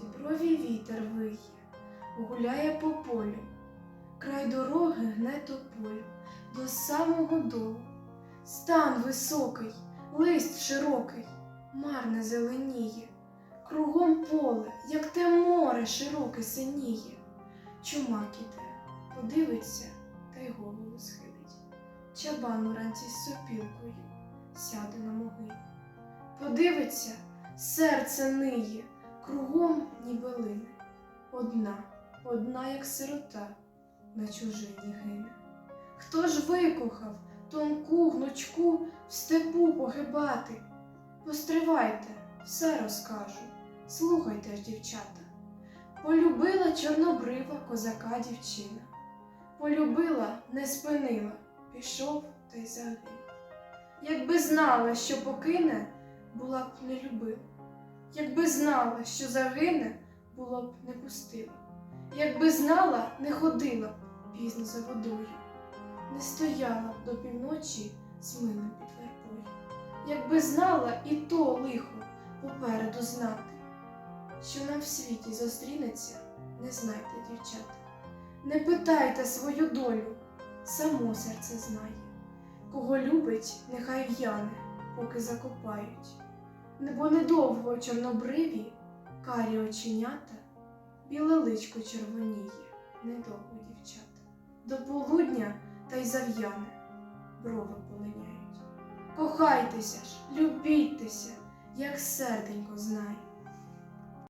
Діброві вітер виє, гуляє по полю, край дороги гне тополь до самого долу. Стан високий, лист широкий, марне зеленіє, кругом поле, як те море широке синіє. Чумак іде, подивиться та й голову схилить. Чабан уранці з сопілкою сяде на могилі. Подивиться, серце ниє, кругом ніби лине. Одна, одна, як сирота, на чужині гине. Хто ж викохав тонку гнучку в степу погибати? Постривайте, все розкажу, слухайте ж, дівчата. Полюбила чорнобрива козака дівчина. Полюбила, не спинила, пішов та й загинув. Якби знала, що покине, була б не любила. Якби знала, що загине, було б не пустила. Якби знала, не ходила б пізно за водою, не стояла б до півночі з милим під вербою. Якби знала і то лихо попереду знати, що нам в світі зустрінеться, не знайте, дівчата. Не питайте свою долю, само серце знає. Кого любить, нехай в'яне, поки закопають. Бо недовго чорнобриві, карі оченята, біле личко червоніє, недовго дівчата. До полудня та й зав'яне, брови полиняють. Кохайтеся ж, любійтеся, як серденько знає.